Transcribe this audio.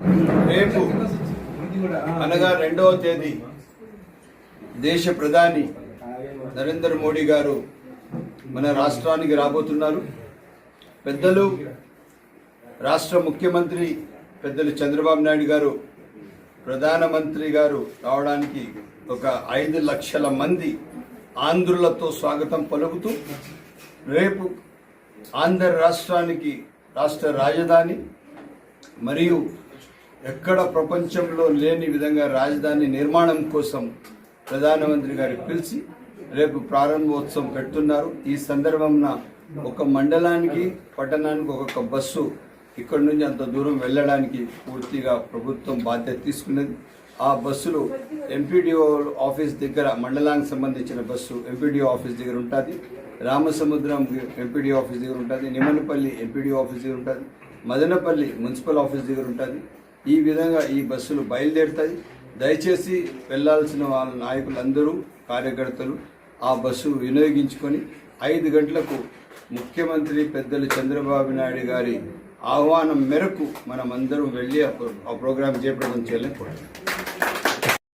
రేపు అనగా రెండవ తేదీ దేశ ప్రధాని నరేంద్ర మోడీ గారు మన రాష్ట్రానికి రాబోతున్నారు. పెద్దలు రాష్ట్ర ముఖ్యమంత్రి పెద్దలు చంద్రబాబు నాయుడు గారు ప్రధానమంత్రి గారు రావడానికి ఒక ఐదు లక్షల మంది ఆంధ్రులతో స్వాగతం పలుకుతూ రేపు ఆంధ్ర రాష్ట్రానికి రాష్ట్ర రాజధాని మరియు ఎక్కడ ప్రపంచంలో లేని విధంగా రాజధాని నిర్మాణం కోసం ప్రధానమంత్రి గారు పిలిచి రేపు ప్రారంభోత్సవం పెడుతున్నారు. ఈ సందర్భంన ఒక మండలానికి పట్టణానికి ఒక్కొక్క బస్సు ఇక్కడ నుంచి అంత దూరం వెళ్ళడానికి పూర్తిగా ప్రభుత్వం బాధ్యత తీసుకున్నది. ఆ బస్సులు ఎంపీడీఓ ఆఫీస్ దగ్గర మండలానికి సంబంధించిన బస్సు ఎంపీడీఓ ఆఫీస్ దగ్గర ఉంటుంది. రామసముద్రం ఎంపీడీ ఆఫీస్ దగ్గర ఉంటుంది. నిమ్మనపల్లి ఎంపీడీ ఆఫీస్ దగ్గర ఉంటుంది. మదనపల్లి మున్సిపల్ ఆఫీస్ దగ్గర ఉంటుంది. ఈ విధంగా ఈ బస్సులు బయలుదేరుతాయి. దయచేసి వెళ్ళాల్సిన వాళ్ళ నాయకులందరూ కార్యకర్తలు ఆ బస్సు వినియోగించుకొని ఐదు గంటలకు ముఖ్యమంత్రి పెద్దలు చంద్రబాబు నాయుడు గారి ఆహ్వానం మేరకు మనమందరం వెళ్ళి ఆ ప్రో- ఆ ప్రోగ్రాం చేపట్టడం చేయాలని